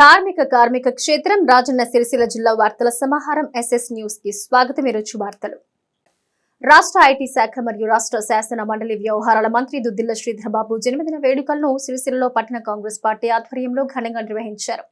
ధార్మిక కార్మిక క్షేత్రం రాజన్న సిరిసిల్ల జిల్లా వార్తల సమాహారం ఎస్ఎస్ న్యూస్కి స్వాగతం ఈరోజు వార్తలు. రాష్ట్ర ఐటీ శాఖ మరియు రాష్ట్ర శాసన మండలి వ్యవహారాల మంత్రి దుద్దిల్ల శ్రీధరబాబు జన్మదిన వేడుకలను సిరిసిల్లలో పట్టణ కాంగ్రెస్ పార్టీ ఆధ్వర్యంలో ఘనంగా నిర్వహించారు.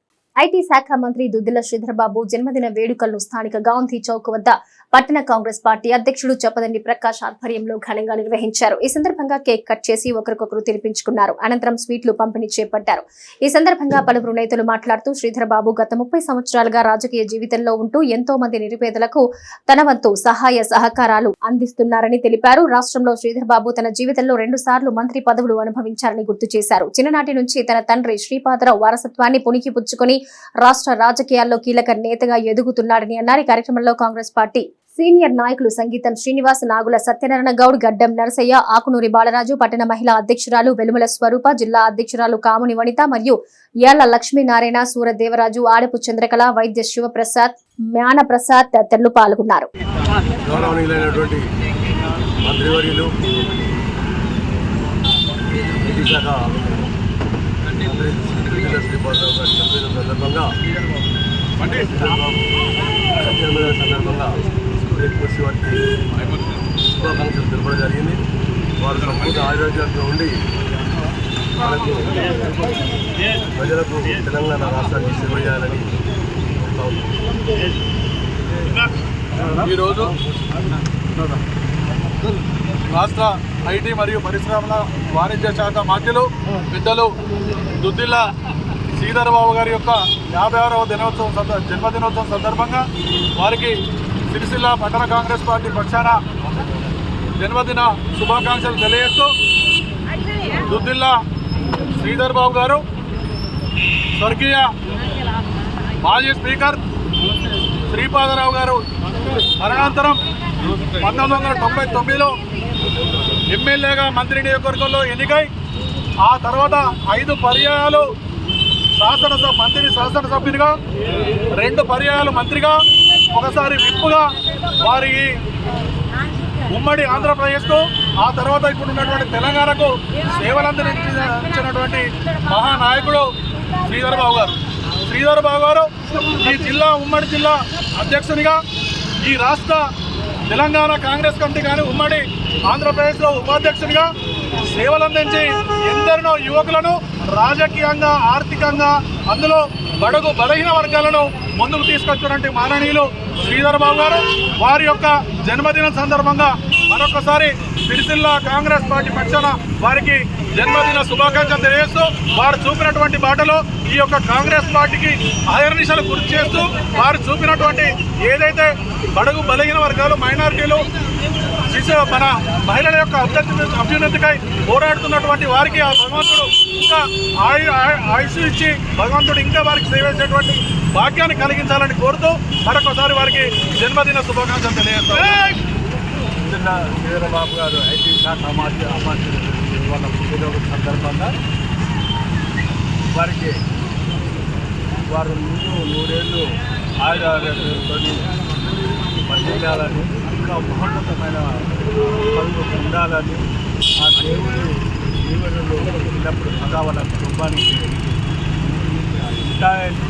ఐటీ శాఖ మంత్రి దుద్దిల శ్రీధరబాబు జన్మదిన వేడుకలను స్థానిక గాంధీ చౌక్ వద్ద పట్టణ కాంగ్రెస్ పార్టీ అధ్యక్షుడు చొప్పదండి ప్రకాష్ ఆధ్వర్యంలో ఘనంగా నిర్వహించారు. ఈ సందర్భంగా కేక్ కట్ చేసి ఒకరికొకరు తినిపించుకున్నారు. అనంతరం స్వీట్లు పంపిణీ చేపట్టారు. ఈ సందర్భంగా పలువురు నేతలు మాట్లాడుతూ శ్రీధరబాబు గత ముప్పై సంవత్సరాలుగా రాజకీయ జీవితంలో ఉంటూ ఎంతో మంది నిరుపేదలకు తన వంతు సహాయ సహకారాలు అందిస్తున్నారని తెలిపారు. రాష్ట్రంలో శ్రీధరబాబు తన జీవితంలో రెండు సార్లు మంత్రి పదవులు అనుభవించారని గుర్తు చేశారు. చిన్ననాటి నుంచి తన తండ్రి శ్రీపాదరావు వారసత్వాన్ని పుణికి పుచ్చుకొని రాష్ట్ర రాజకీయాల్లో కీలక నేతగా ఎదుగుతున్నాడని అన్నారు. ఈ కార్యక్రమంలో కాంగ్రెస్ పార్టీ సీనియర్ నాయకులు సంగీతం శ్రీనివాస్ నాగుల సత్యనారాయణ గౌడ్ గడ్డం నరసయ్య ఆకునూరి బాలరాజు పట్టణ మహిళా అధ్యక్షురాలు వెలుమల స్వరూప జిల్లా అధ్యక్షురాలు కాముని వనిత మరియు యాళ్ళ లక్ష్మీనారాయణ సూరదేవరాజు ఆడపు చంద్రకళ వైద్య శివప్రసాద్ జ్ఞానప్రసాద్ తదితరులు పాల్గొన్నారు. మంత్రివర్యులు శ్రీపాదరావు గారి సందర్భంగా సందర్భంగా ఎక్కువ వారికి శుభాకాంక్షలు తెలపడం జరిగింది. వారు సంపూర్ణ ఆరోగ్యంతో ఉండి మనకు ప్రజలకు తెలంగాణ రాష్ట్రానికి సేవ చేయాలని. ఈరోజు రాష్ట్ర ఐటీ మరియు పరిశ్రమల వాణిజ్య శాఖ మంత్రులు పెద్దలు దుద్దిల్ల శ్రీధరబాబు గారి యొక్క యాభై ఆరవ దినోత్సవం సంద- జన్మదినోత్సవం సందర్భంగా వారికి సిరిసిల్ల పట్టణ కాంగ్రెస్ పార్టీ పక్షాన జన్మదిన శుభాకాంక్షలు తెలియజేస్తూ దుద్దిల్ల శ్రీధర్ బాబు గారు స్వర్గీయ మాజీ స్పీకర్ శ్రీపాదరావు గారు మరణాంతరం పంతొమ్మిది వందల తొంభై తొమ్మిదిలో ఎమ్మెల్యేగా మంత్రి నియోజకవర్గంలో ఎన్నికై ఆ తర్వాత ఐదు పర్యాయాలు శాసనసభ మంత్రి శాసనసభ్యునిగా రెండు పర్యాయాలు మంత్రిగా ఒకసారి విప్పుగా వారి ఉమ్మడి ఆంధ్రప్రదేశ్కు ఆ తర్వాత ఇప్పుడు ఉన్నటువంటి తెలంగాణకు సేవలందరించినటువంటి మహానాయకుడు శ్రీధర్ బాబు గారు. శ్రీధర్ బాబు గారు ఈ జిల్లా ఉమ్మడి జిల్లా అధ్యక్షునిగా ఈ రాష్ట్ర తెలంగాణ కాంగ్రెస్ కమిటీ కానీ ఉమ్మడి ఆంధ్రప్రదేశ్లో ఉపాధ్యక్షునిగా సేవలందించి ఎందరినో యువకులను రాజకీయంగా ఆర్థికంగా అందులో బడుగు బలహీన వర్గాలను ముందుకు తీసుకొచ్చినటువంటి మాననీయులు శ్రీధర్ బాబు గారు. వారి యొక్క జన్మదినం సందర్భంగా మరొకసారి సిరిసిల్ల కాంగ్రెస్ పార్టీ పక్షాన వారికి జన్మదిన శుభాకాంక్షలు తెలియజేస్తూ వారు చూపినటువంటి బాటలో ఈ యొక్క కాంగ్రెస్ పార్టీకి అహర్నిశలు గుర్తు చేస్తూ వారు చూపినటువంటి ఏదైతే బడుగు బలహీన వర్గాలు మైనారిటీలు శిశు మన మహిళల యొక్క అభ్యున్నతి అభ్యున్నతికై పోరాడుతున్నటువంటి వారికి ఆ భగవంతుడు ఇంకా ఆయు ఆయుష్ ఇచ్చి భగవంతుడు ఇంకా వారికి సేవేసేటువంటి భాగ్యాన్ని కలిగించాలని కోరుతూ మరొకసారి వారికి జన్మదిన శుభాకాంక్షలు తెలియజేస్తాను చిన్న గారు ఐటీ శాఖ అమాత్య వాళ్ళ పుట్టినరోజు సందర్భంగా వారికి వారు నూరు నూరేళ్ళు ఆయుధాలతో చేయాలని ఇంకా మహోన్నతమైన పనులు ఉండాలని ఆ దేవుడు జీవనంలో ఉన్నప్పుడు సదా వాళ్ళ కుటుంబానికి ఉంటాయని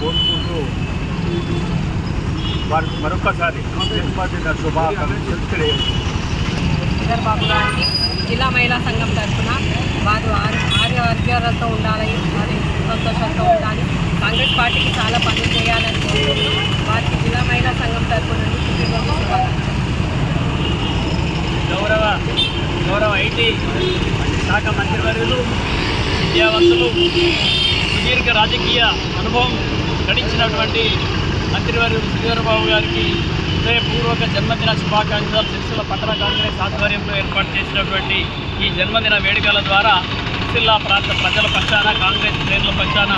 కోరుకుంటూ వారికి మరొకసారి జన్మదిన శుభాకాంక్షలు తెలియజేస్తున్నాను. జిల్లా మహిళా సంఘం తరఫున వారు ఆరు ఆర్య వర్గాలతో ఉండాలని వారి సంతోషంతో ఉండాలి. కాంగ్రెస్ పార్టీకి చాలా పనులు చేయాలని కోరుకుంటున్నాం. వారికి జిల్లా మహిళా సంఘం తరఫు నుండి గౌరవ గౌరవ ఐటీ శాఖ మంత్రివర్యులు విద్యావంతులు సుదీర్ఘ రాజకీయ అనుభవం గడించినటువంటి మంత్రివర్యులు శ్రీధరబాబు గారికి హృదయపూర్వక జన్మదిన శుభాకాంక్షలు. సిరిసిల్ల పట్టణ కాంగ్రెస్ ఆధ్వర్యంలో ఏర్పాటు చేసినటువంటి ఈ జన్మదిన వేడుకల ద్వారా సిరిసిల్ల ప్రాంత ప్రజల పక్షాన కాంగ్రెస్ శ్రేణుల పక్షాన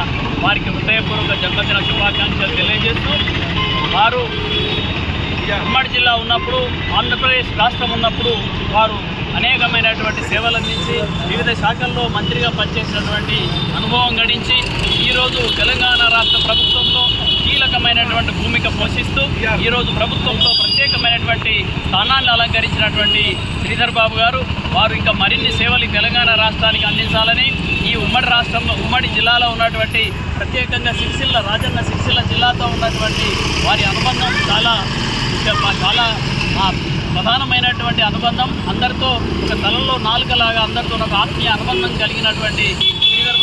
వారికి హృదయపూర్వక జన్మదిన శుభాకాంక్షలు తెలియజేస్తూ వారు ఉమ్మడి జిల్లా ఉన్నప్పుడు ఆంధ్రప్రదేశ్ రాష్ట్రం ఉన్నప్పుడు వారు అనేకమైనటువంటి సేవలు అందించి వివిధ శాఖల్లో మంత్రిగా పనిచేసినటువంటి అనుభవం గడించి ఈరోజు తెలంగాణ రాష్ట్ర ప్రభుత్వంలో కీలకమైనటువంటి భూమిక పోషిస్తూ ఈరోజు ప్రభుత్వంలో ప్రత్యేకమైనటువంటి స్థానాన్ని అలంకరించినటువంటి శ్రీధర్ బాబు గారు వారు ఇంకా మరిన్ని సేవలు తెలంగాణ రాష్ట్రానికి అందించాలని ఈ ఉమ్మడి రాష్ట్రంలో ఉమ్మడి జిల్లాలో ఉన్నటువంటి ప్రత్యేకంగా సిరిసిల్ల రాజన్న సిరిసిల్ల జిల్లాతో ఉన్నటువంటి వారి అనుబంధం చాలా చాలా ప్రధానమైనటువంటి అనుబంధం. అందరితో ఒక తలలో నాలుకలాగా అందరితో ఒక ఆత్మీయ అనుబంధం కలిగినటువంటి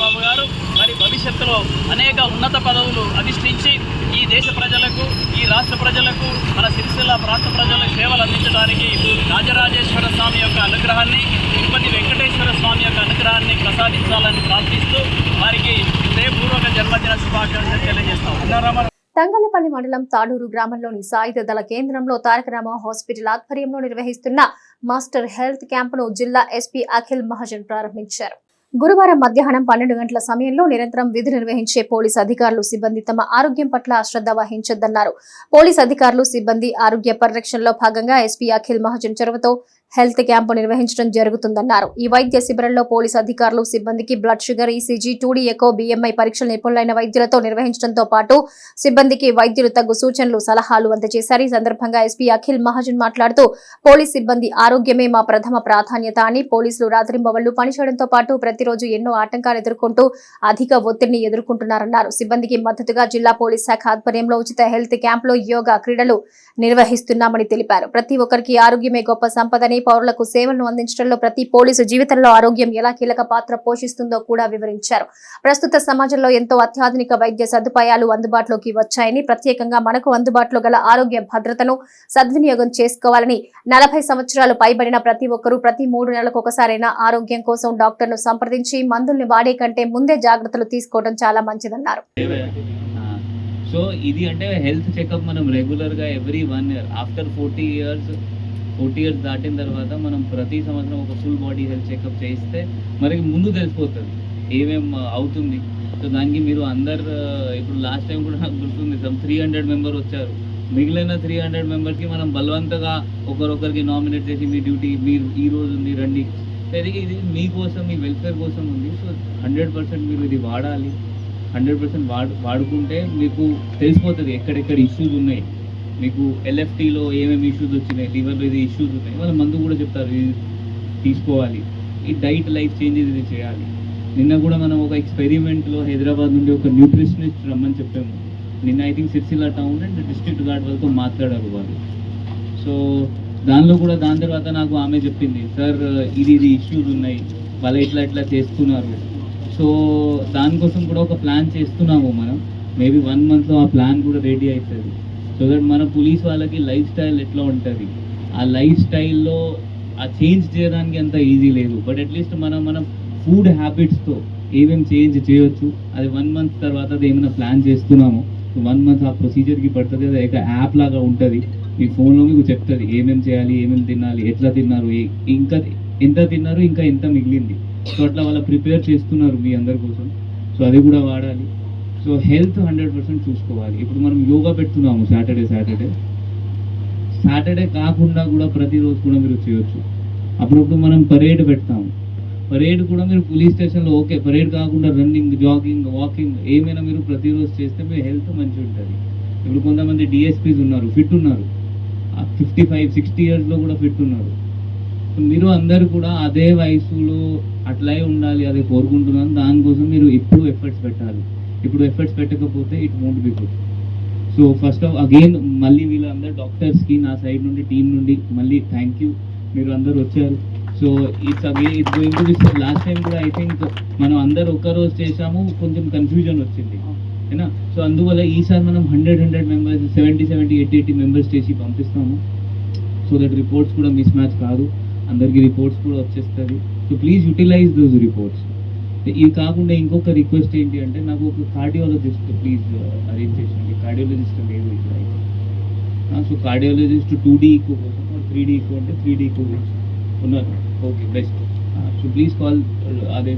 చంద్రబాబు గారు మరి భవిష్యత్తులో అనేక ఉన్నత పదవులు అధిష్ఠించి ఈ దేశ ప్రజలకు ఈ రాష్ట్ర ప్రజలకు మన సిరిసిల్ల ప్రాంత ప్రజలకు సేవలు అందించడానికి రాజరాజేశ్వర స్వామి యొక్క అనుగ్రహాన్ని తిరుపతి వెంకటేశ్వర స్వామి యొక్క అనుగ్రహాన్ని ప్రసాదించాలని ప్రార్థిస్తూ వారికి హృదయపూర్వక జన్మదిన శుభాకాంక్షలు తెలియజేస్తాం. తంగలపల్లి మండలం తాడూరు గ్రామంలోని సాయుధ దళ కేంద్రంలో తారకరామ హాస్పిటల్ ఆధ్వర్యంలో నిర్వహిస్తున్న మాస్టర్ హెల్త్ క్యాంపును జిల్లా ఎస్పీ అఖిల్ మహాజన్ ప్రారంభించారు. గురువారం మధ్యాహ్నం పన్నెండు గంటల సమయంలో నిరంతరం విధి నిర్వహించే పోలీస్ అధికారులు సిబ్బంది తమ ఆరోగ్యం పట్ల అశ్రద్ధ వహించొద్దన్నారు. పోలీస్ అధికారులు సిబ్బంది ఆరోగ్య పరిరక్షణలో భాగంగా ఎస్పీ అఖిల్ మహాజన్ చొరవతో హెల్త్ క్యాంపు నిర్వహించడం జరుగుతుందన్నారు. ఈ వైద్య శిబిరంలో పోలీస్ అధికారులు సిబ్బందికి blood sugar ECG two D echo BMI పరీక్షలు నిపుణులైన వైద్యులతో నిర్వహించడంతో పాటు సిబ్బందికి వైద్యులు తగు సూచనలు సలహాలు అందజేశారు. ఈ సందర్భంగా ఎస్పీ అఖిల్ మహాజన్ మాట్లాడుతూ పోలీస్ సిబ్బంది ఆరోగ్యమే మా ప్రథమ ప్రాధాన్యత అని పోలీసులు రాత్రింబవళ్ళు పనిచేయడంతో పాటు ప్రతిరోజు ఎన్నో ఆటంకాలు ఎదుర్కొంటూ అధిక ఒత్తిడిని ఎదుర్కొంటున్నారన్నారు. సిబ్బందికి మద్దతుగా జిల్లా పోలీస్ శాఖ ఆధ్వర్యంలో ఉచిత హెల్త్ క్యాంపులో యోగా క్రీడలు నిర్వహిస్తున్నామని తెలిపారు. ప్రతి ఒక్కరికి ఆరోగ్యమే గొప్ప సంపదని పౌరులకు సేవలను అందించడంలో ప్రతి పోలీసు జీవితంలో ఆరోగ్యం ఎలా కీలక పాత్ర పోషిస్తుందో కూడా వివరించారు. ప్రస్తుత సమాజంలో ఎంతో అత్యాధునిక వైద్య సదుపాయాలు అందుబాటులోకి వచ్చాయని ప్రత్యేకంగా మనకు అందుబాటులో గల ఆరోగ్య భద్రతను సద్వినియోగం చేసుకోవాలని నలభై సంవత్సరాలు పైబడిన ప్రతి ఒక్కరూ ప్రతి మూడు నెలలకు ఒకసారైనా ఆరోగ్యం కోసం డాక్టర్ను సంప్రదించి మందుల్ని వాడే కంటే ముందే జాగ్రత్తలు తీసుకోవడం చాలా మంచిదన్నారు. సో ఇది అంటే హెల్త్ చెకప్ మనం రెగ్యులర్గా every one year after forty years forty years దాటిన తర్వాత మనం ప్రతి సంవత్సరం ఒక ఫుల్ బాడీ హెల్త్ చెకప్ చేయిస్తే మనకి ముందు తెలిసిపోతుంది ఏమేం అవుతుంది. సో దానికి మీరు అందరు ఇప్పుడు లాస్ట్ టైం కూడా నాకు గుర్తుంది సమ్ త్రీ హండ్రెడ్ మెంబర్ వచ్చారు. మిగిలిన త్రీ హండ్రెడ్ మెంబర్స్కి మనం బలవంతగా ఒకరొకరికి నామినేట్ చేసి మీ డ్యూటీ మీరు ఈ రోజు ఉంది రండి. సో ఇది మీకోసం మీ వెల్ఫేర్ కోసం ఉంది. సో హండ్రెడ్ పర్సెంట్ మీరు ఇది వాడాలి. హండ్రెడ్ పర్సెంట్ వాడు వాడుకుంటే మీకు తెలిసిపోతుంది ఎక్కడెక్కడ ఇష్యూస్ ఉన్నాయి. మీకు ఎల్ఎఫ్టీలో ఏమేమి ఇష్యూస్ వచ్చినాయి లివర్లో ఇది ఇష్యూస్ ఉన్నాయి వాళ్ళు మందు కూడా చెప్తారు ఇది తీసుకోవాలి. ఈ డైట్ లైఫ్ చేంజెస్ ఇది చేయాలి. నిన్న కూడా మనం ఒక ఎక్స్పెరిమెంట్లో హైదరాబాద్ నుండి ఒక న్యూట్రిషనిస్ట్ రమ్మని చెప్పాము. నిన్న I think Sircilla town and district guard వాళ్ళతో మాట్లాడారు వాళ్ళు. సో దానిలో కూడా దాని తర్వాత నాకు ఆమె చెప్పింది సార్ ఇది ఇది ఇష్యూస్ ఉన్నాయి వాళ్ళు ఇట్లా ఇట్లా చేస్తున్నారు. సో దానికోసం కూడా ఒక ప్లాన్ చేస్తున్నాము మనం. మేబీ వన్ మంత్లో ఆ ప్లాన్ కూడా రెడీ అవుతుంది సో దట్ మన పోలీస్ వాళ్ళకి లైఫ్ స్టైల్ ఎట్లా ఉంటుంది? ఆ లైఫ్ స్టైల్లో ఆ చేంజ్ చేయడానికి అంత ఈజీ లేదు. బట్ అట్లీస్ట్ మనం మనం ఫుడ్ హ్యాబిట్స్తో ఏమేమి చేంజ్ చేయొచ్చు? అది వన్ మంత్ తర్వాత అది ఏమైనా ప్లాన్ చేస్తున్నాము? వన్ మంత్ ఆ ప్రొసీజర్కి పడుతుంది. అది ఒక యాప్ లాగా ఉంటుంది. మీ ఫోన్లో మీకు చెప్తుంది. ఏమేమి చేయాలి? ఏమేమి తినాలి? ఎట్లా తిన్నారు? ఏ- ఇంకా ఎంత తిన్నారు? ఇంకా ఎంత మిగిలింది? సో అట్లా వాళ్ళ ప్రిపేర్ చేస్తున్నారు మీ అందరి కోసం. సో అది కూడా వాడాలి. సో హెల్త్ హండ్రెడ్ పర్సెంట్ చూసుకోవాలి. ఇప్పుడు మనం యోగా పెడుతున్నాము సాటర్డే సాటర్డే. సాటర్డే కాకుండా కూడా ప్రతిరోజు కూడా మీరు చేయొచ్చు. అప్పుడప్పుడు మనం పరేడ్ పెడతాము. పరేడ్ కూడా మీరు పోలీస్ స్టేషన్లో ఓకే పరేడ్ కాకుండా రన్నింగ్ జాగింగ్ వాకింగ్ ఏమైనా మీరు ప్రతిరోజు చేస్తే మీ హెల్త్ మంచిగా ఉంటుంది. ఇప్పుడు కొంతమంది డిఎస్పీస్ ఉన్నారు ఫిట్ ఉన్నారు. ఫిఫ్టీ ఫైవ్ సిక్స్టీ ఇయర్స్లో కూడా ఫిట్ ఉన్నారు. మీరు అందరు కూడా అదే వయసులో అట్లే ఉండాలి అదే కోరుకుంటున్నాను. దానికోసం మీరు ఎప్పుడు ఎఫర్ట్స్ పెట్టాలి. ఇప్పుడు ఎఫర్ట్స్ పెట్టకపోతే it won't be good so first of again మళ్ళీ వీళ్ళందరూ డాక్టర్స్కి నా సైడ్ నుండి టీం నుండి మళ్ళీ థ్యాంక్ యూ మీరు అందరు వచ్చారు. So it's again it's going to be last time కూడా ఐ థింక్ మనం అందరు ఒక్క రోజు చేసాము కొంచెం కన్ఫ్యూజన్ వచ్చింది. ఏనా? సో అందువల్ల ఈసారి మనం hundred hundred members seventy seventy eighty eighty members చేసి పంపిస్తాము. సో దట్ రిపోర్ట్స్ కూడా మిస్ మ్యాచ్ కాదు. అందరికీ రిపోర్ట్స్ కూడా వచ్చేస్తుంది. So please utilise those reports ఇది కాకుండా ఇంకొక రిక్వెస్ట్ ఏంటి అంటే నాకు ఒక కార్డియాలజిస్ట్ ప్లీజ్ అరేంజ్ చేసండి కార్డియాలజిస్ట్ లేదు ఇక్కడ అయితే. So cardiologist two D echo కోసం త్రీ డీ ఈకో అంటే త్రీ డీ ఈకో ఉన్నారు. Okay best so please call అదే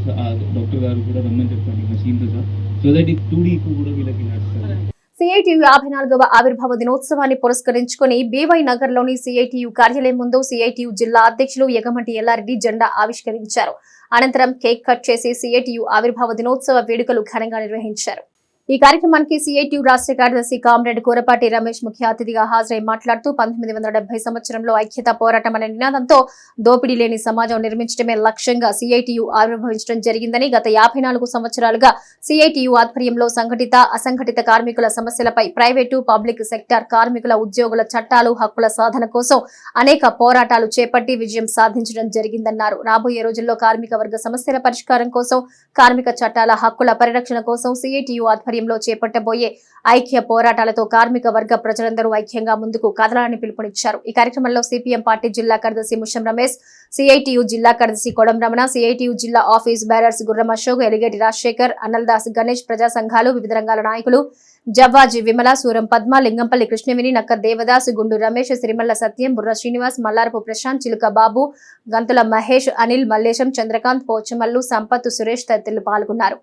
డాక్టర్ గారు కూడా రమ్మని చెప్పండి మషీన్తో సార్ సో దట్ ఈ టూ డీ ఈకో కూడా వీళ్ళకి నడుస్తుంది. సిఐటియు యాభై నాలుగవ ఆవిర్భావ దినోత్సవాన్ని పురస్కరించుకుని బీవై నగర్లోని సిఐటియు కార్యాలయం ముందు సిఐటియు జిల్లా అధ్యక్షులు యగమంటి ఎల్లారెడ్డి జెండా ఆవిష్కరించారు. అనంతరం కేక్ కట్ చేసి సిఐటియు ఆవిర్భావ దినోత్సవ వేడుకలు ఘనంగా నిర్వహించారు. ఈ కార్యక్రమానికి సిఐటియు రాష్ట్ర కార్యదర్శి కామ్రేడ్ కూరపాటి రమేష్ ముఖ్య అతిథిగా హాజరై మాట్లాడుతూ పంతొమ్మిది వందల డెబ్బై సంవత్సరంలో ఐక్యత పోరాటం అనే నినాదంతో దోపిడీ లేని సమాజం నిర్మించడమే లక్ష్యంగా సిఐటియు ఆవిర్భవించడం జరిగిందని గత యాభై నాలుగు సంవత్సరాలుగా సిఐటియు ఆధ్వర్యంలో సంఘటిత అసంఘటిత కార్మికుల సమస్యలపై ప్రైవేటు పబ్లిక్ సెక్టార్ కార్మికుల ఉద్యోగుల చట్టాలు హక్కుల సాధన కోసం అనేక పోరాటాలు చేపట్టి విజయం సాధించడం జరిగిందన్నారు. రాబోయే రోజుల్లో కార్మిక వర్గ సమస్యల పరిష్కారం కోసం కార్మిక చట్టాల హక్కుల పరిరక్షణ కోసం సిఐటియు ఆధ్వర్యంలో చేపట్టబోయే ఐక్య పోరాటాలతో కార్మిక వర్గ ప్రజలందరూ ఐక్యంగా ముందుకు కదలాలని పిలుపునిచ్చారు. ఈ కార్యక్రమంలో సిపిఎం పార్టీ జిల్లా కార్యదర్శి ముషం రమేష్ సిఐటియు జిల్లా కార్యదర్శి కొడం రమణ సిఐటియు జిల్లా ఆఫీస్ బ్యారర్స్ గుర్రం అశోక్ ఎలిగేటి రాజశేఖర్ అన్నల్దాస్ గణేష్ ప్రజా సంఘాలు వివిధ రంగాల నాయకులు జవ్వాజీ విమల సూరం పద్మ లింగంపల్లి కృష్ణవేణి నక్క దేవదాస్ గుండు రమేష్ సిరిమల్ల సత్యం బుర్ర శ్రీనివాస్ మల్లారపు ప్రశాంత్ చిలుక బాబు గంతుల మహేష్ అనిల్ మల్లేశం చంద్రకాంత్ పోచమల్లు సంపత్ సురేష్ తదితరులు పాల్గొన్నారు.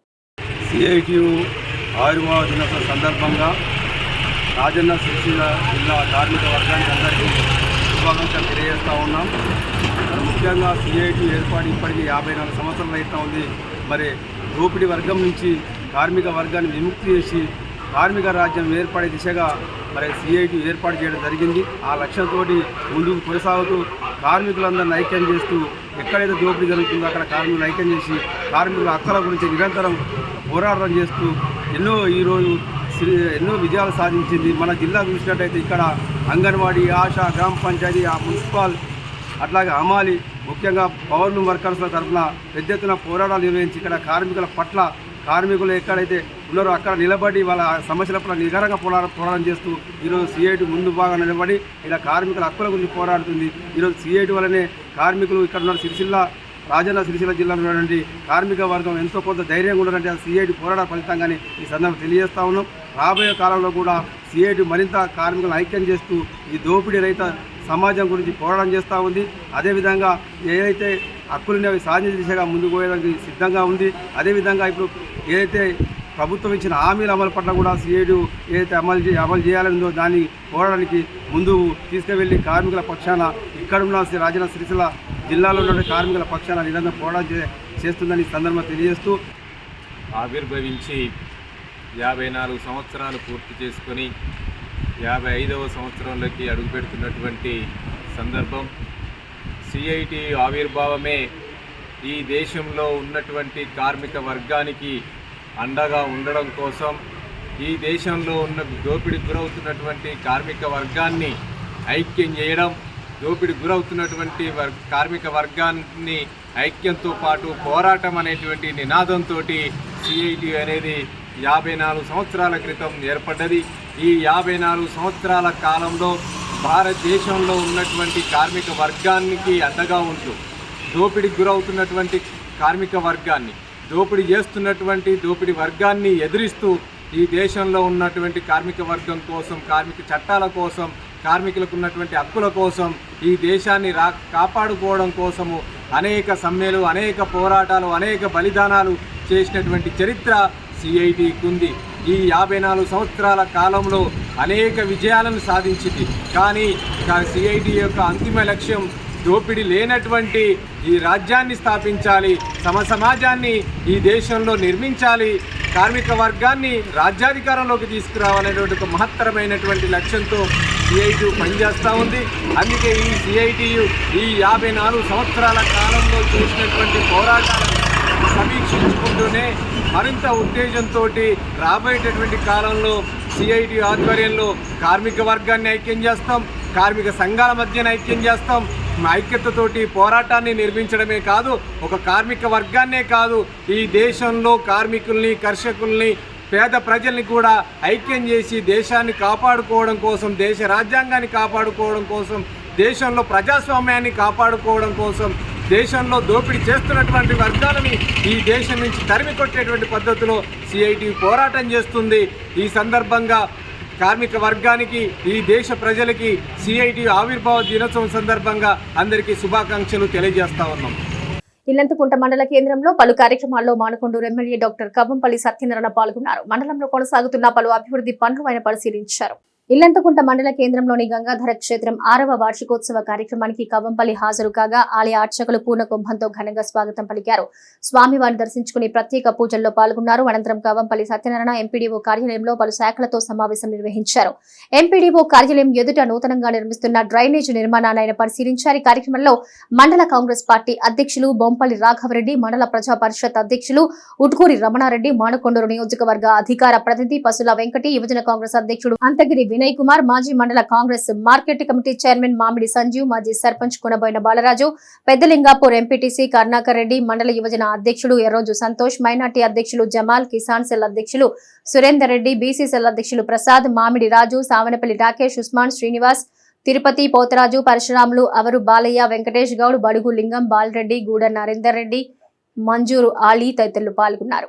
ఆయుర్వేద దినోత్సవం సందర్భంగా రాజన్న సిరిసిల్ల జిల్లా కార్మిక వర్గానికి అందరికీ శుభాకాంక్షలు తెలియజేస్తూ ఉన్నాం. మరి ముఖ్యంగా సిఐటి ఏర్పాటు ఇప్పటికీ యాభై నాలుగు సంవత్సరాలు అవుతా ఉంది. మరి దోపిడీ వర్గం నుంచి కార్మిక వర్గాన్ని విముక్తి చేసి కార్మిక రాజ్యం ఏర్పడే దిశగా మరి సిఐటి ఏర్పాటు చేయడం జరిగింది. ఆ లక్ష్యంతో ముందుకు కొనసాగుతూ కార్మికులందరిని ఐక్యం చేస్తూ ఎక్కడైతే దోపిడీ జరుగుతుందో అక్కడ కార్మికులు ఐక్యం చేసి కార్మికుల హక్కుల గురించి నిరంతరం పోరాటం చేస్తూ ఎన్నో ఈరోజు ఎన్నో విజయాలు సాధించింది. మన జిల్లా చూసినట్టయితే ఇక్కడ అంగన్వాడీ ఆశా గ్రామ పంచాయతీ ఆ మున్సిపల్ అట్లాగే అమాలి ముఖ్యంగా పవర్ వర్కర్స్ల తరఫున పెద్ద ఎత్తున పోరాటాలు నిర్వహించి ఇక్కడ కార్మికుల పట్ల కార్మికులు ఎక్కడైతే ఉన్నారో అక్కడ నిలబడి వాళ్ళ సమస్యల పట్ల నిగరంగా పోరాట పోరాటం చేస్తూ ఈరోజు సిఐటి ముందు బాగా నిలబడి ఇలా కార్మికుల హక్కుల గురించి పోరాడుతుంది. ఈరోజు సిఐటి వల్లనే కార్మికులు ఇక్కడ ఉన్న సిరిసిల్ల రాజన్న సిరిసిల్ల జిల్లాలో ఉన్నటువంటి కార్మిక వర్గం ఎంతో కొంత ధైర్యంగా ఉండాలంటే ఆ సిఐటి పోరాట ఫలితంగానే ఈ సందర్భం తెలియజేస్తా ఉన్నాం. రాబోయే కాలంలో కూడా సిఐటి మరింత కార్మికులను ఐక్యం చేస్తూ ఈ దోపిడీ రహిత సమాజం గురించి పోరాటం చేస్తూ ఉంది. అదేవిధంగా ఏదైతే హక్కులని అవి సాధించే దిశగా ముందుకు పోయడానికి సిద్ధంగా ఉంది. అదేవిధంగా ఇప్పుడు ఏదైతే ప్రభుత్వం ఇచ్చిన హామీల అమలు పట్ల కూడా సిఐడు ఏదైతే అమలు అమలు చేయాలనుందో దాన్ని పోరాడానికి ముందు తీసుకువెళ్ళి కార్మికుల పక్షాన ఇక్కడున్న శ్రీ రాజన్న సిరిసిల్ల జిల్లాలో ఉన్న కార్మికుల పక్షాన నిరంతరం పోరాటం చే చేస్తుందని సందర్భంగా తెలియజేస్తూ ఆవిర్భవించి యాభై నాలుగు సంవత్సరాలు పూర్తి చేసుకొని యాభై ఐదవ సంవత్సరంలోకి అడుగుపెడుతున్నటువంటి సందర్భం. సిఐటి ఆవిర్భావమే ఈ దేశంలో ఉన్నటువంటి కార్మిక వర్గానికి అండగా ఉండడం కోసం ఈ దేశంలో ఉన్న దోపిడీకి గురవుతున్నటువంటి కార్మిక వర్గాన్ని ఐక్యం చేయడం దోపిడి గురవుతున్నటువంటి వర్ కార్మిక వర్గాన్ని ఐక్యంతో పాటు పోరాటం అనేటువంటి నినాదంతో సిఐటి అనేది యాభై నాలుగు సంవత్సరాల క్రితం ఏర్పడ్డది. ఈ యాభై నాలుగు సంవత్సరాల కాలంలో భారతదేశంలో ఉన్నటువంటి కార్మిక వర్గానికి అండగా ఉంటూ దోపిడికి గురవుతున్నటువంటి కార్మిక వర్గాన్ని దోపిడీ చేస్తున్నటువంటి దోపిడీ వర్గాన్ని ఎదిరిస్తూ ఈ దేశంలో ఉన్నటువంటి కార్మిక వర్గం కోసం కార్మిక చట్టాల కోసం కార్మికులకు ఉన్నటువంటి హక్కుల కోసం ఈ దేశాన్ని రా కాపాడుకోవడం కోసము అనేక సమ్మెలు అనేక పోరాటాలు అనేక బలిదానాలు చేసినటువంటి చరిత్ర సిఐటికి ఉంది. ఈ యాభై నాలుగు సంవత్సరాల కాలంలో అనేక విజయాలను సాధించింది. కానీ సిఐటి యొక్క అంతిమ లక్ష్యం దోపిడీ లేనటువంటి ఈ రాజ్యాన్ని స్థాపించాలి సమ సమాజాన్ని ఈ దేశంలో నిర్మించాలి కార్మిక వర్గాన్ని రాజ్యాధికారంలోకి తీసుకురావాలనేటువంటి ఒక మహత్తరమైనటువంటి లక్ష్యంతో సిఐటి పనిచేస్తూ ఉంది. అందుకే ఈ సిఐటియు ఈ యాభై నాలుగు సంవత్సరాల కాలంలో చేసినటువంటి పోరాటాలను సమీక్షించుకుంటూనే మరింత ఉత్తేజంతో రాబోయేటటువంటి కాలంలో సిఐటి ఆధ్వర్యంలో కార్మిక వర్గాన్ని ఐక్యం చేస్తాం. కార్మిక సంఘాల మధ్యన ఐక్యం చేస్తాం. ఐక్యతతోటి పోరాటాన్ని నిర్మించడమే కాదు ఒక కార్మిక వర్గాన్నే కాదు ఈ దేశంలో కార్మికుల్ని కర్షకుల్ని పేద ప్రజల్ని కూడా ఐక్యం చేసి దేశాన్ని కాపాడుకోవడం కోసం దేశ రాజ్యాంగాన్ని కాపాడుకోవడం కోసం దేశంలో ప్రజాస్వామ్యాన్ని కాపాడుకోవడం కోసం దేశంలో దోపిడీ చేస్తున్నటువంటి వర్గాలని ఈ దేశం నుంచి తరిమి కొట్టేటువంటి పద్ధతిలో సిఐటి పోరాటం చేస్తుంది. ఈ సందర్భంగా కార్మిక వర్గానికి ఈ దేశ ప్రజలకి సిఐటి ఆవిర్భావ దినోత్సవం సందర్భంగా అందరికీ శుభాకాంక్షలు తెలియజేస్తా ఉన్నాం. ఇల్లంతకుంట మండల కేంద్రంలో పలు కార్యక్రమాల్లో మానకొండూరు ఎమ్మెల్యే డాక్టర్ కవ్వంపల్లి సత్యనారాయణ పాల్గొన్నారు. మండలంలో కొనసాగుతున్న పలు అభివృద్ధి పనులు ఆయన పరిశీలించారు. ఇల్లంతకుంట మండల కేంద్రంలోని గంగాధర క్షేత్రం ఆరవ వార్షికోత్సవ కార్యక్రమానికి కవ్వంపల్లి హాజరు కాగా ఆలయ అర్చకులు పూర్ణ కుంభంతో ఘనంగా స్వాగతం పలికారు. స్వామివారిని దర్శించుకుని ప్రత్యేక పూజల్లో పాల్గొన్నారు. అనంతరం కవ్వంపల్లి సత్యనారాయణ ఎంపీడీఓ కార్యాలయంలో పలు శాఖలతో సమావేశం నిర్వహించారు. ఎంపీడీఓ కార్యాలయం ఎదుట నూతనంగా నిర్మిస్తున్న డ్రైనేజ్ నిర్మాణాన్ని ఆయన పరిశీలించారు. ఈ కార్యక్రమంలో మండల కాంగ్రెస్ పార్టీ అధ్యక్షులు బొంపల్లి రాఘవరెడ్డి మండల ప్రజా పరిషత్ అధ్యక్షులు ఉట్కూరి రమణారెడ్డి మానకొండూరు నియోజకవర్గ అధికార ప్రతినిధి పసుల వెంకటి యువజన కాంగ్రెస్ అధ్యక్షుడు అంతగిరి వినయ్ కుమార్ మాజీ మండల Congress market committee chairman Mamidi Sanjeev మాజీ సర్పంచ్ కునబోయిన బాలరాజు పెద్దలింగాపూర్ ఎంపీటీసీ కరుణాకర్ రెడ్డి మండల యువజన అధ్యక్షుడు ఎర్రోజు సంతోష్ మైనార్టీ అధ్యక్షులు జమాల్ కిసాన్ సెల్ అధ్యక్షులు సురేందర్ రెడ్డి బీసీ సెల్ అధ్యక్షులు ప్రసాద్ మామిడి రాజు సావనపల్లి రాకేష్ ఉస్మాన్ శ్రీనివాస్ తిరుపతి పోతరాజు పరశురాములు అవరు బాలయ్య వెంకటేష్ గౌడ్ బడుగు లింగం బాలరెడ్డి గూడ నరేందర్ రెడ్డి మంజూరు ఆలీ తదితరులు పాల్గొన్నారు.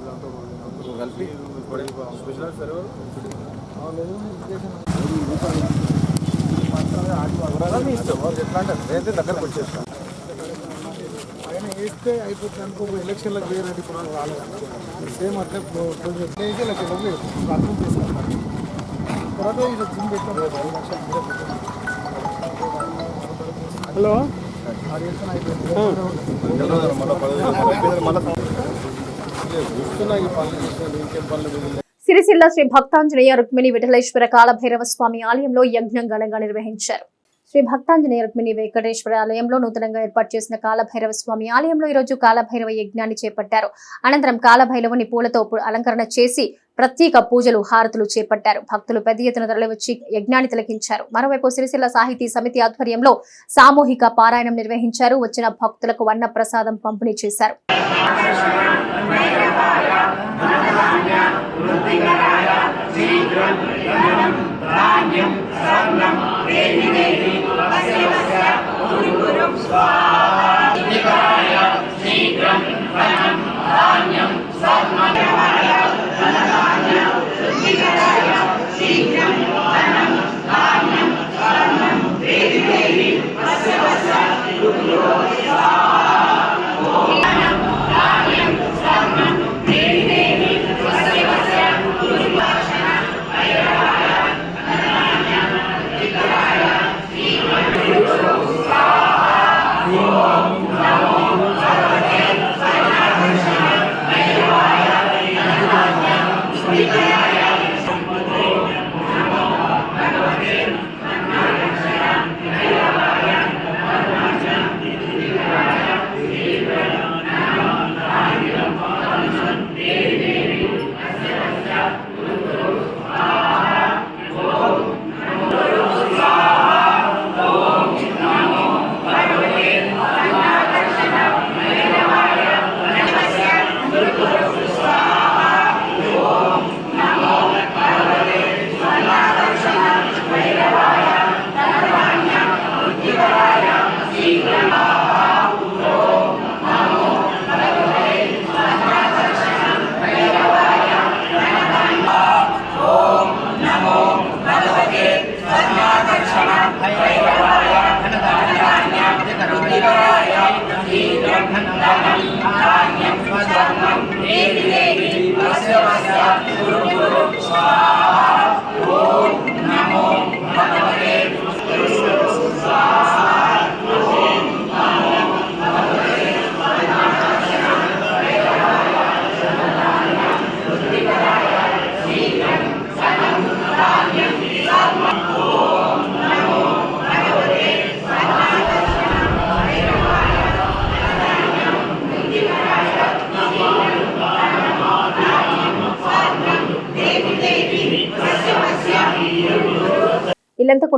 కలిపి. దగ్గరకు వచ్చేస్తాను ఆయన వేస్తే అయిపోతుంది అనుకో ఎలక్షన్లకు వేరండి ఇప్పుడు రాలేదు. సేమ్ అట్లే లక్షలకు అర్థం చేసుకుంటారు తర్వాత ఇది జిమ్ పెట్టాం కూడా. హలో. ఆరు సిరిసిల్ల శ్రీ భక్తాంజనేయ రుక్మిణి విఠలేశ్వర కాలభైరవ స్వామి ఆలయంలో యజ్ఞం ఘనంగా నిర్వహించారు. శ్రీ భక్తాంజనేయ రుక్మిణి వెంకటేశ్వర ఆలయంలో నూతనంగా ఏర్పాటు చేసిన కాలభైరవ స్వామి ఆలయంలో ఈ రోజు కాలభైరవ యజ్ఞాన్ని చేపట్టారు. అనంతరం కాలభైరవుని పూలతో అలంకరణ చేసి ప్రత్యేక పూజలు హారతులు చేపట్టారు. భక్తులు పెద్ద ఎత్తున తరలివచ్చి యజ్ఞాన్ని తిలకించారు. మరోవైపు సిరిసిల్ల సాహితీ సమితి ఆధ్వర్యంలో సామూహిక పారాయణం నిర్వహించారు. వచ్చిన భక్తులకు వన్న ప్రసాదం పంపిణీ చేశారు. शीघ्रं वनं धान्यं सर्वं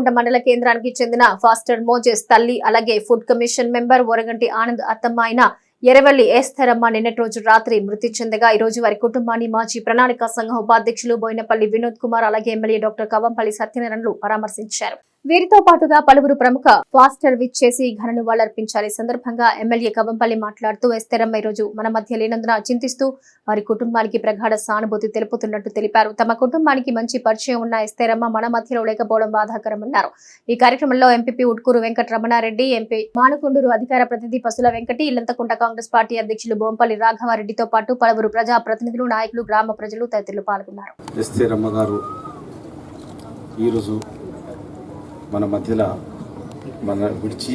ఇల్లంతకుంట మండల కేంద్రానికి చెందిన ఫాస్టర్ మోజెస్ తల్లి అలాగే food commission member Oraganti Anand అత్తమ్మ అయిన ఎరవల్లి ఏస్తరమ్మ నిన్నటి రోజు రాత్రి మృతి చెందగా ఈ రోజు వారి కుటుంబాన్ని మాజీ ప్రణాళిక సంఘం ఉపాధ్యక్షులు బోయినపల్లి వినోద్ కుమార్ అలాగే ఎమ్మెల్యే డాక్టర్ కవంపల్లి సత్యనారాయణలు పరామర్శించారు. వీరితో పాటుగా పలువురు ప్రముఖ ఫాస్టర్ విచ్ చేసి ఘన నివాళులర్పించారు ఈ సందర్భంగా ఎమ్మెల్యే కవంపల్లి మాట్లాడుతూ ఎస్తెరమ్మ ఈ రోజు మన మధ్య లేనందున చింతిస్తూ వారి కుటుంబానికి ప్రగాఢ సానుభూతి తెలుపుతున్నట్టు తెలిపారు. తమ కుటుంబానికి మంచి పరిచయం ఉన్న ఎస్తేరమ్మ మన మధ్యలో లేకపోవడం బాధాకరమన్నారు. ఈ కార్యక్రమంలో ఎంపీ ఉట్కూరు వెంకట రమణారెడ్డి ఎంపీ మానకొండూరు అధికార ప్రతినిధి పసుల వెంకటి ఇల్లంతకుంట కాంగ్రెస్ పార్టీ అధ్యక్షులు బొంపల్లి రాఘవారెడ్డితో పాటు పలువురు ప్రజా ప్రతినిధులు నాయకులు గ్రామ ప్రజలు తదితరులు పాల్గొన్నారు ఎస్తే రమ్మ గారు ఈరోజు మన మధ్యలో మన విడిచి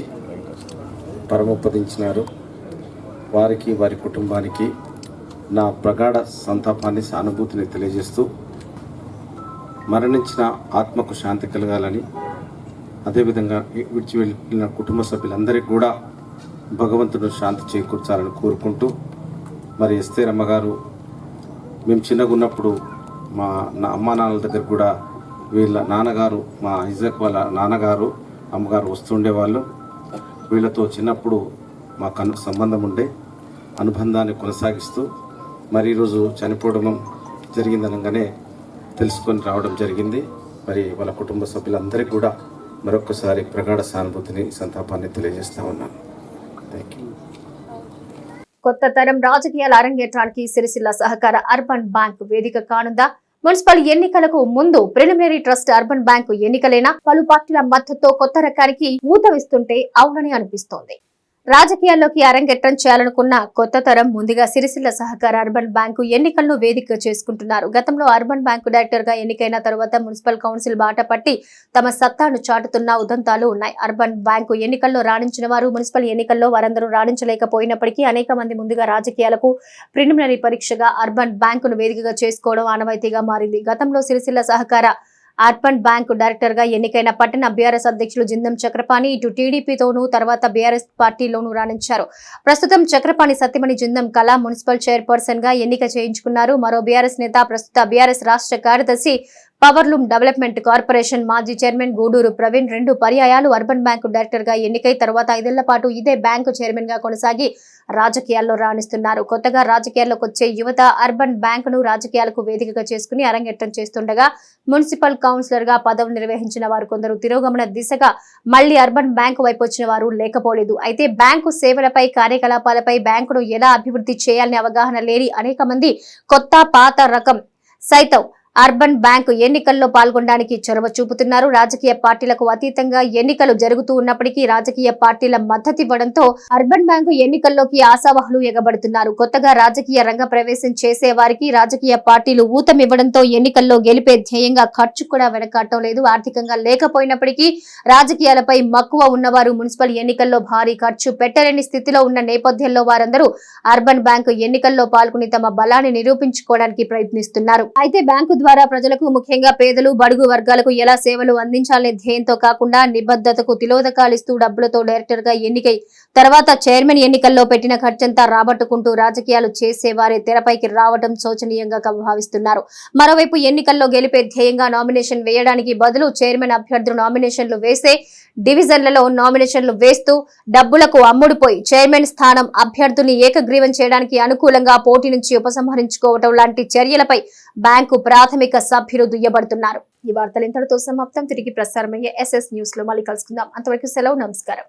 పరమోపదించినారు. వారికి వారి కుటుంబానికి నా ప్రగాఢ సంతాపాన్ని సానుభూతిని తెలియజేస్తూ మరణించిన ఆత్మకు శాంతి కలగాలని అదేవిధంగా విడిచి వెళ్ళిన కుటుంబ సభ్యులందరికీ కూడా భగవంతుడు శాంతి చేకూర్చాలని కోరుకుంటూ మరి ఎస్తే రమ్మగారు మేము చిన్నగా ఉన్నప్పుడు మా నా అమ్మా నాన్నల దగ్గర కూడా వీళ్ళ నాన్నగారు మా ఇజక్ వాళ్ళ నాన్నగారు అమ్మగారు వస్తుండేవాళ్ళు వీళ్ళతో చిన్నప్పుడు మా కను సంబంధం ఉండే అనుబంధాన్ని కొనసాగిస్తూ మరి ఈరోజు చనిపోవడం జరిగిందనగానే తెలుసుకొని రావడం జరిగింది. మరి వాళ్ళ కుటుంబ సభ్యులందరికీ కూడా మరొకసారి ప్రగాఢ సానుభూతిని సంతాపాన్ని తెలియజేస్తా ఉన్నాను. థ్యాంక్ యూ కొత్త తరం రాజకీయాల అరంగేట్రానికి సిరిసిల్ల సహకార అర్బన్ బ్యాంక్ వేదిక కానుందా? మున్సిపల్ ఎన్నికలకు ముందు ప్రిలిమినరీ ట్రస్ట్ అర్బన్ బ్యాంకు ఎన్నికలైనా పలు పార్టీల మద్దతుతో కొత్త రకానికి ఊతవిస్తుంటే అవునని అనిపిస్తోంది. రాజకీయాల్లోకి అరంగేట్రం చేయాలనుకున్న కొత్త తరం ముందుగా సిరిసిల్ల సహకార అర్బన్ బ్యాంకు ఎన్నికలను వేదిక చేసుకుంటున్నారు. గతంలో అర్బన్ బ్యాంకు డైరెక్టర్గా ఎన్నికైన తరువాత మున్సిపల్ కౌన్సిల్ బాట పట్టి తమ సత్తాను చాటుతున్న ఉదంతాలు ఉన్నాయి. అర్బన్ బ్యాంకు ఎన్నికల్లో రాణించిన వారు మున్సిపల్ ఎన్నికల్లో వారందరూ రాణించలేకపోయినప్పటికీ అనేక మంది ముందుగా రాజకీయాలకు ప్రిలిమినరీ పరీక్షగా అర్బన్ బ్యాంకును వేదికగా చేసుకోవడం ఆనవాయితీగా మారింది. గతంలో సిరిసిల్ల సహకార అర్బన్ బ్యాంకు డైరెక్టర్గా ఎన్నికైన పట్టణ బీఆర్ఎస్ అధ్యక్షులు జిందం చక్రపాణి ఇటు టీడీపీతోనూ తర్వాత బీఆర్ఎస్ పార్టీలోనూ రాణించారు. ప్రస్తుతం చక్రపాణి సత్యమణి జిందం కళా మున్సిపల్ చైర్పర్సన్గా ఎన్నిక చేయించుకున్నారు. మరో బీఆర్ఎస్ నేత ప్రస్తుత బీఆర్ఎస్ రాష్ట్ర కార్యదర్శి పవర్లూమ్ డెవలప్మెంట్ కార్పొరేషన్ మాజీ చైర్మన్ గూడూరు ప్రవీణ్ రెండు పర్యాయాలు అర్బన్ బ్యాంకు డైరెక్టర్గా ఎన్నికై తర్వాత ఐదేళ్ళ పాటు ఇదే బ్యాంకు చైర్మన్గా కొనసాగి రాజకీయాల్లో రాణిస్తున్నారు. కొత్తగా రాజకీయాల్లోకి వచ్చే యువత అర్బన్ బ్యాంకును రాజకీయాలకు వేదికగా చేసుకుని అరంగేట్రం చేస్తుండగా మున్సిపల్ కౌన్సిలర్గా పదవి నిర్వహించిన వారు కొందరు తిరోగమన దిశగా మళ్ళీ అర్బన్ బ్యాంకు వైపు వచ్చిన వారు లేకపోలేదు. అయితే బ్యాంకు సేవలపై కార్యకలాపాలపై బ్యాంకును ఎలా అభివృద్ధి చేయాలనే అవగాహన లేని అనేక మంది కొత్త పాత రకం సైతం అర్బన్ బ్యాంకు ఎన్నికల్లో పాల్గొనడానికి చొరవ చూపుతున్నారు. రాజకీయ పార్టీలకు అతీతంగా ఎన్నికలు జరుగుతూ ఉన్నప్పటికీ రాజకీయ పార్టీల మద్దతు ఇవ్వడంతో అర్బన్ బ్యాంకు ఎన్నికల్లోకి ఆశావహులు ఎగబడుతున్నారు. కొత్తగా రాజకీయ రంగ ప్రవేశం చేసే వారికి రాజకీయ పార్టీలు ఊతమివ్వడంతో ఎన్నికల్లో గెలిపే ధ్యేయంగా ఖర్చు కూడా వెనకాడటం లేదు. ఆర్థికంగా లేకపోయినప్పటికీ రాజకీయాలపై మక్కువ ఉన్నవారు మున్సిపల్ ఎన్నికల్లో భారీ ఖర్చు పెట్టలేని స్థితిలో ఉన్న నేపథ్యంలో వారందరూ అర్బన్ బ్యాంకు ఎన్నికల్లో పాల్గొని తమ బలాన్ని నిరూపించుకోవడానికి ప్రయత్నిస్తున్నారు. అయితే బ్యాంకు ద్వారా ప్రజలకు ముఖ్యంగా పేదలు బడుగు వర్గాలకు ఎలా సేవలు అందించాలనే ధ్యేయంతో కాకుండా నిబద్ధతకు తిలోదకాలిస్తూ డబ్బులతో డైరెక్టర్గా ఎన్నికై తర్వాత చైర్మన్ ఎన్నికల్లో పెట్టిన ఖర్చంతా రాబట్టుకుంటూ రాజకీయాలు చేసేవారే తెరపైకి రావడం శోచనీయంగా భావిస్తున్నారు. మరోవైపు ఎన్నికల్లో గెలిపే ధ్యేయంగా నామినేషన్ వేయడానికి బదులు చైర్మన్ అభ్యర్థులు నామినేషన్లు వేసే డివిజన్లలో నామినేషన్లు వేస్తూ డబ్బులకు అమ్ముడుపోయి చైర్మన్ స్థానం అభ్యర్థుల్ని ఏకగ్రీవం చేయడానికి అనుకూలంగా పోటీ నుంచి ఉపసంహరించుకోవటం లాంటి చర్యలపై బ్యాంకు ప్రాథమిక సభ్యులు దుయ్యబడుతున్నారు. ఈ వార్తలు ఇంతటితో సమాప్తం. తిరిగి ప్రసారమయ్యే ఎస్ఎస్ న్యూస్లో మళ్ళీ కలుసుకుందాం. అంతవరకు సెలవు నమస్కారం.